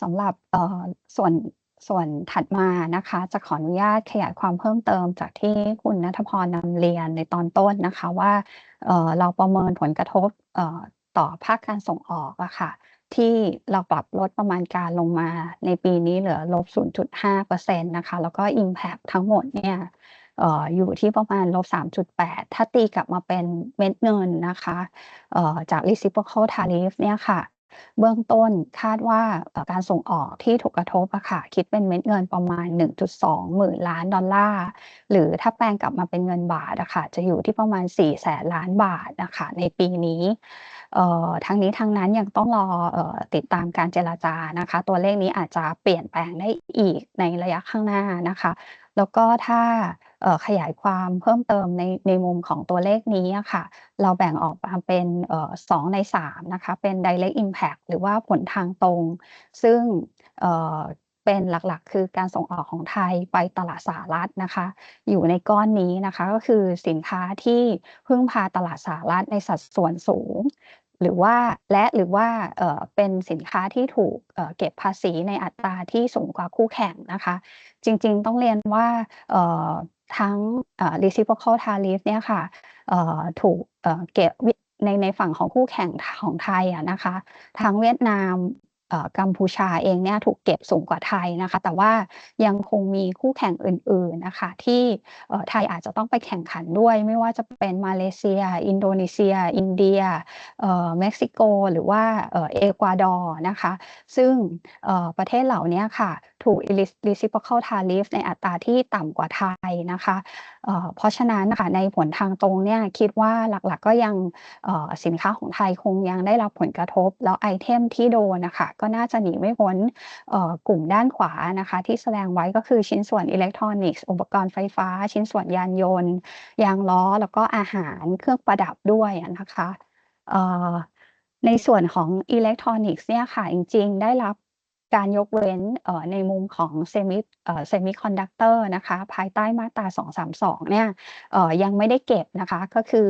สำหรับส่วนส่วนถัดมานะคะ จะขออนุญาตขยายความเพิ่มเติมจากที่คุณณัฐพรนำเรียนในตอนต้นนะคะว่าเเราประเมินผลกระทบต่อภาคการส่งออกอะค่ะที่เราปรับลดประมาณการลงมาในปีนี้เหลือลบ 0.5%นะคะ แล้วก็ Impact ทั้งหมดเนี่ยอยู่ที่ประมาณลบ 3.8 ถ้าตีกลับมาเป็นเม็ดเงินนะคะจาก Reciprocal Tariff เนี่ยค่ะ เบื้องต้นคาดว่าการส่งออกที่ถูกกระทบอะค่ะคิดเป็นเม็ดเงินประมาณ 1.2 หมื่นล้านดอลลาร์ หรือถ้าแปลงกลับมาเป็นเงินบาทอะค่ะจะอยู่ที่ประมาณ 4 แสนล้านบาทนะคะในปีนี้เอ่อทั้งนี้ทั้งนั้นยังต้องรอเอ่อติดตามการเจรจานะคะ ตัวเลขนี้อาจจะเปลี่ยนแปลงได้อีกในระยะข้างหน้านะคะ แล้วก็ถ้าขยายความเพิ่มเติมในในมุมของตัวเลขนี้ค่ะ เราแบ่งออกมาเป็นเอ่อ2ใน3นะคะ เป็น direct impact หรือว่าผลทางตรง ซึ่งเป็นหลักๆ คือการส่งออกของไทยไปตลาดสหรัฐนะคะ อยู่ในก้อนนี้นะคะก็คือสินค้าที่พึ่งพาตลาดสหรัฐในสัดส่วนสูง หรือว่าและหรือว่าเป็นสินค้าที่ถูกเก็บภาษีในอัตราที่สูงกว่าคู่แข่งนะคะ จริงๆต้องเรียนว่าทั้ง reciprocal tariff เนี่ยค่ะถูกเก็บในในฝั่งของคู่แข่งของไทยอะนะคะ ทั้งเวียดนาม กัมพูชาเองเนี่ยถูกเก็บสูงกว่าไทยนะคะ แต่ว่ายังคงมีคู่แข่งอื่นๆนะคะ ที่ไทยอาจจะต้องไปแข่งขันด้วย ไม่ว่าจะเป็นมาเลเซีย อินโดนีเซีย อินเดียเอเม็กซิโก หรือว่าเอกวาดอร์นะคะ ซึ่งประเทศเหล่านี้ค่ะ ถูก reciprocal tariff ในอัตราที่ต่ำกว่าไทยนะคะเพราะฉะนั้นนะคะในผลทางตรงเนี่ยคิดว่าหลักๆก็ยังสินค้าของไทยคงยังได้รับผลกระทบ แล้วไอเทมที่โดนนะคะก็น่าจะหนีไม่พ้นกลุ่มด้านขวานะคะที่แสดงไว้ก็คือชิ้นส่วนอิเล็กทรอนิกส์อุปกรณ์ไฟฟ้า ชิ้นส่วนยานยนต์ ยางล้อ แล้วก็อาหารเครื่องประดับด้วยนะคะในส่วนของอิเล็กทรอนิกส์เนี่ยค่ะจริงๆ ได้รับ การยกเว้นในมุมของเซมิเซมิคอนดักเตอร์นะคะภายใต้มาตรา 232 เนี่ยยังไม่ได้เก็บนะคะก็คือ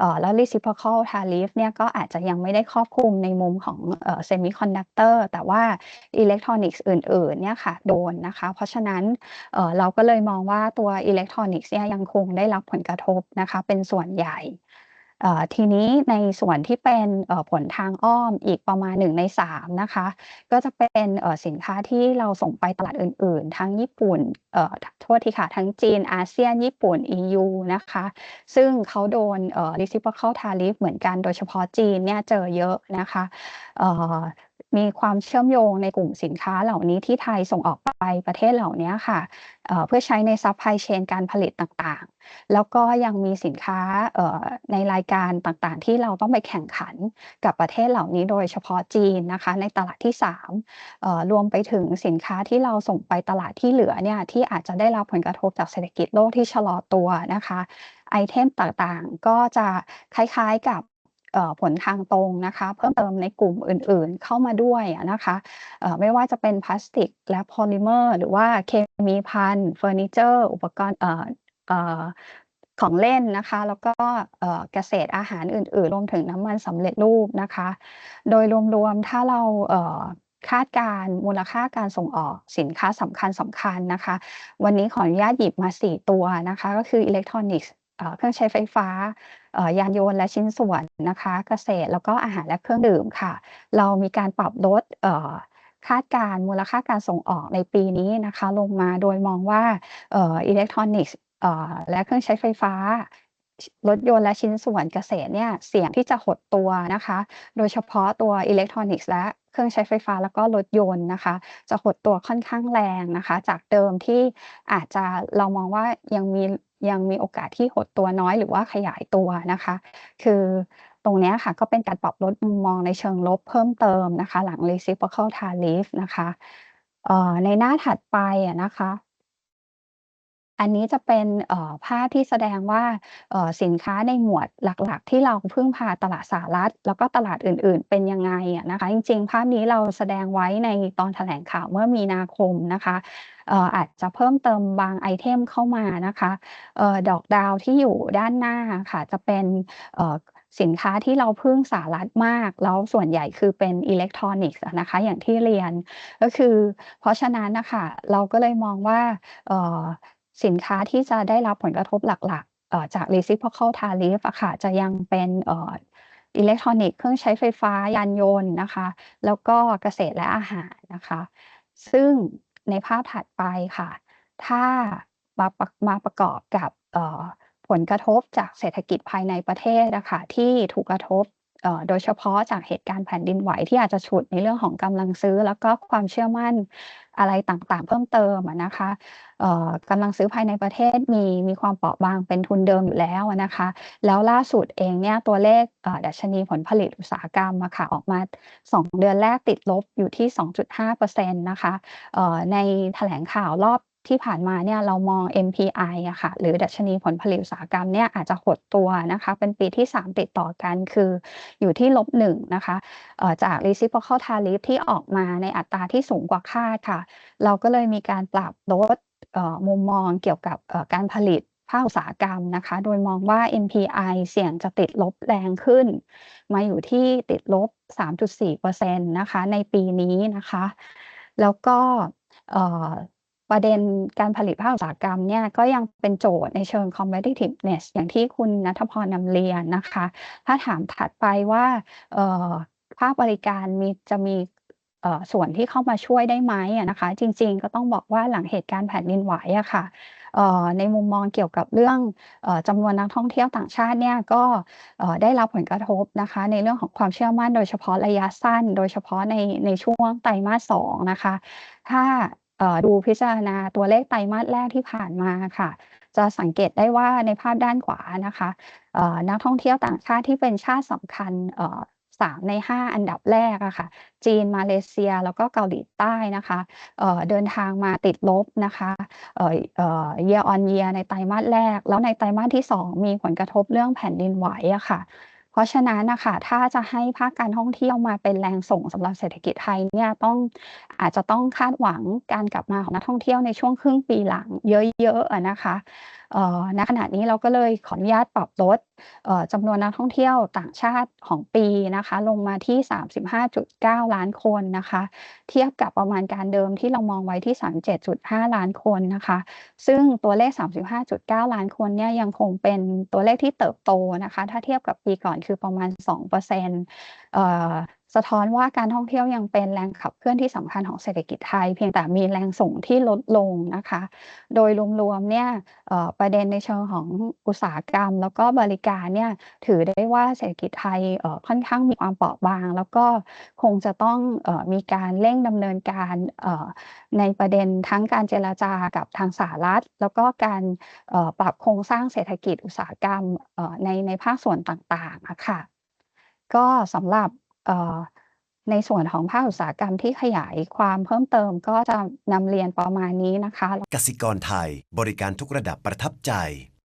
อแล้ว reciprocal tariff เนี่ยก็อาจจะยังไม่ได้ครอบคลุมในมุมของเซมิคอนดักเตอร์แต่ว่าอิเล็กทรอนิกส์อื่นๆเนี่ยค่ะโดนนะคะ เพราะฉะนั้นเราก็เลยมองว่าตัวอิเล็กทรอนิกส์เนี่ยยังคงได้รับผลกระทบนะคะเป็นส่วนใหญ่ ทีนี้ในส่วนที่เป็นผลทางอ้อมอีกประมาณ1ใน3นะคะ ก็จะเป็นสินค้าที่เราส่งไปตลาดอื่น ๆ ทั้งญี่ปุ่นเอ่อโทษทีค่ะ ทั้งจีนอาเซียน ญี่ปุ่น EU นะคะ ซึ่งเขาโดน reciprocal tariff เหมือนกันโดยเฉพาะจีนเนี่ยเจอเยอะนะคะ มีความเชื่อมโยงในกลุ่มสินค้าเหล่านี้ที่ไทยส่งออกไปประเทศเหล่านี้ค่ะเเพื่อใช้ในซัพพลายเชนการผลิตต่างๆ แล้วก็ยังมีสินค้าในรายการต่างๆ ที่เราต้องไปแข่งขันกับประเทศเหล่านี้โดยเฉพาะจีนนะคะในตลาดที่3รวมไปถึงสินค้าที่เราส่งไปตลาดที่เหลือเนี่ยที่อาจจะได้รับผลกระทบจากเศรษฐกิจโลกที่ชะลอตัวนะคะไอเทมต่างๆ ก็จะคล้ายๆกับ ผลทางตรงนะคะ เพิ่มเติมในกลุ่มอื่นๆ เข้ามาด้วยนะคะไม่ว่าจะเป็นพลาสติกและโพลิเมอร์ หรือว่าเคมีภัณฑ์เฟอร์นิเจอร์ อุปกรณ์ของเล่นนะคะ แล้วก็เกษตรอาหารอื่นๆ รวมถึงน้ำมันสำเร็จรูปนะคะ โดยรวมๆ ถ้าเราคาดการมูลค่าการส่งออกสินค้าสำคัญๆนะคะ วันนี้ขออนุญาตหยิบมา 4 ตัวนะคะ ก็คืออิเล็กทรอนิกส์ เครื่องใช้ไฟฟ้ายานยนต์และชิ้นส่วนนะคะ เกษตรแล้วก็อาหารและเครื่องดื่มค่ะ เรามีการปรับลดเอ่อคาดการมูลค่าการส่งออกในปีนี้นะคะ ลงมาโดยมองว่าอิเล็กทรอนิกส์และเครื่องใช้ไฟฟ้ารถยนต์และชิ้นส่วนเกษตรเนี่ยเสี่ยงที่จะหดตัวนะคะ โดยเฉพาะตัวอิเล็กทรอนิกส์และเครื่องใช้ไฟฟ้าแล้วก็รถยนต์นะคะ จะหดตัวค่อนข้างแรงนะคะ จากเดิมที่อาจจะเรามองว่ายังมี ยังมีโอกาสที่หดตัวน้อยหรือว่าขยายตัวนะคะ คือตรงนี้ค่ะก็เป็นการปรับลดมุมมองในเชิงลบเพิ่มเติมนะคะ หลัง reciprocal tariff นะคะเอ่อในหน้าถัดไปอะนะคะ อันนี้จะเป็น เอ่อ ภาพที่แสดงว่า เอ่อ สินค้าในหมวดหลัก ๆ ที่เราพึ่งพาตลาดสหรัฐ แล้วก็ตลาดอื่น ๆ เป็นยังไงอะนะคะ จริง ๆ ภาพนี้เราแสดงไว้ในตอนแถลงข่าวเมื่อมีนาคมนะคะ เอ่อ อาจจะเพิ่มเติมบางไอเทมเข้ามานะคะ เอ่อ ดอกดาวที่อยู่ด้านหน้าค่ะ จะเป็น เอ่อ สินค้าที่เราพึ่งสหรัฐมาก แล้วส่วนใหญ่คือเป็นอิเล็กทรอนิกส์อะนะคะ อย่างที่เรียน ก็คือ เพราะฉะนั้นน่ะค่ะ เราก็เลยมองว่า เอ่อ สินค้าที่จะได้รับผลกระทบหลักๆจาก reciprocal tariff อะค่ะจะยังเป็นอิเล็กทรอนิกส์เครื่องใช้ไฟฟ้ายานยนต์นะคะ แล้วก็เกษตรและอาหารนะคะ ซึ่งในภาพถัดไปค่ะ ถ้ามาประมาประกอบกับผลกระทบจากเศรษฐกิจภายในประเทศอะค่ะที่ถูกกระทบ โดยเฉพาะจากเหตุการณ์แผ่นดินไหวที่อาจจะฉุดในเรื่องของกำลังซื้อ แล้วก็ความเชื่อมั่นอะไรต่างๆ เพิ่มเติมนะคะกำลังซื้อภายในประเทศมีมีความเปราะบางเป็นทุนเดิมอยู่แล้วนะคะ แล้วล่าสุดเองเนี่ยตัวเลขดัชนีผลผลิตอุตสาหกรรมอะค่ะออกมา 2 เดือนแรกติดลบอยู่ที่ 2.5%นะคะเอ่อในแถลงข่าวรอบ ที่ผ่านมาเนี่ยเรามอง NPI อะค่ะ หรือดัชนีผลผลิตอุตสาหกรรมเนี่ยอาจจะหดตัวนะคะ เป็นปีที่ 3 ติดต่อกันคืออยู่ที่ลบ -1 นะคะเอ่อจาก reciprocal tariff ที่ออกมาในอัตราที่สูงกว่าคาดค่ะ เราก็เลยมีการปรับลดมุมมองเกี่ยวกับการผลิตภาคอุตสาหกรรมนะคะ โดยมองว่า NPI เสี่ยงจะติดลบแรงขึ้น มาอยู่ที่ติดลบ 3.4%นะคะ ในปีนี้นะคะ แล้วก็ ประเด็นการผลิตภาคอุตสาหกรรมเนี่ยก็ยังเป็นโจทย์ในเชิง competitiveness อย่างที่คุณณัฐพรนำเรียนนะคะ ถ้าถามถัดไปว่าภาคบริการมีจะมีส่วนที่เข้ามาช่วยได้ไหมนะคะ จริงๆก็ต้องบอกว่าหลังเหตุการณ์แผ่นดินไหวอะค่ะเอ่อในมุมมองเกี่ยวกับเรื่องอ่อจำนวนนักท่องเที่ยวต่างชาติเนี่ยก็ได้รับผลกระทบนะคะ ในเรื่องของความเชื่อมั่นโดยเฉพาะระยะสั้น โดยเฉพาะในในช่วงไตรมาส2นะคะ ถ้า ดูพิจารณาตัวเลขไตรมาสแรกที่ผ่านมาค่ะ จะสังเกตได้ว่าในภาพด้านขวานะคะนักท่องเที่ยวต่างชาติที่เป็นชาติสำคัญเอ่อ3ใน 5 อันดับแรกอะค่ะ จีนมาเลเซียแล้วก็เกาหลีใต้นะคะเเดินทางมาติดลบนะคะเอ่อเอ่อ year on year ในไตรมาสแรก แล้วในไตรมาสที่ 2 มีผลกระทบเรื่องแผ่นดินไหวอะค่ะ เพราะฉะนั้นนะคะถ้าจะให้ภาคการท่องเที่ยวมาเป็นแรงส่งสำหรับเศรษฐกิจไทยเนี่ยต้องอาจจะต้องคาดหวังการกลับมาของนักท่องเที่ยวในช่วงครึ่งปีหลังเยอะๆนะคะ ณขณะนี้เราก็เลยขออนุญาตปรับลดจำนวนนักท่องเที่ยวต่างชาติของปีนะคะ ลงมาที่ 35.9 ล้านคนนะคะ เทียบกับประมาณการเดิมที่เรามองไว้ที่ 37.5 ล้านคนนะคะ ซึ่งตัวเลข 35.9 ล้านคนเนี่ยยังคงเป็นตัวเลขที่เติบโตนะคะ ถ้าเทียบกับปีก่อนคือประมาณ 2%เอ่อ สะท้อนว่าการท่องเที่ยวยังเป็นแรงขับเคลื่อนที่สำคัญของเศรษฐกิจไทย เพียงแต่มีแรงส่งที่ลดลงนะคะ โดยรวมๆเนี่ยประเด็นในเชิงของอุตสาหกรรม แล้วก็บริการเนี่ยถือได้ว่าเศรษฐกิจไทยค่อนข้างมีความเปราะบาง แล้วก็คงจะต้องอมีการเร่งดำเนินการในประเด็นทั้งการเจรจากับทางสหรัฐ แล้วก็การปรับโครงสร้างเศรษฐกิจอุตสาหกรรมในในภาคส่วนต่างๆอะค่ะก็สำหรับ เอ่อ ในส่วนของภาคอุตสาหกรรมที่ขยายความเพิ่มเติม ก็จะนำเรียนประมาณนี้นะคะ กสิกรไทย บริการทุกระดับประทับใจ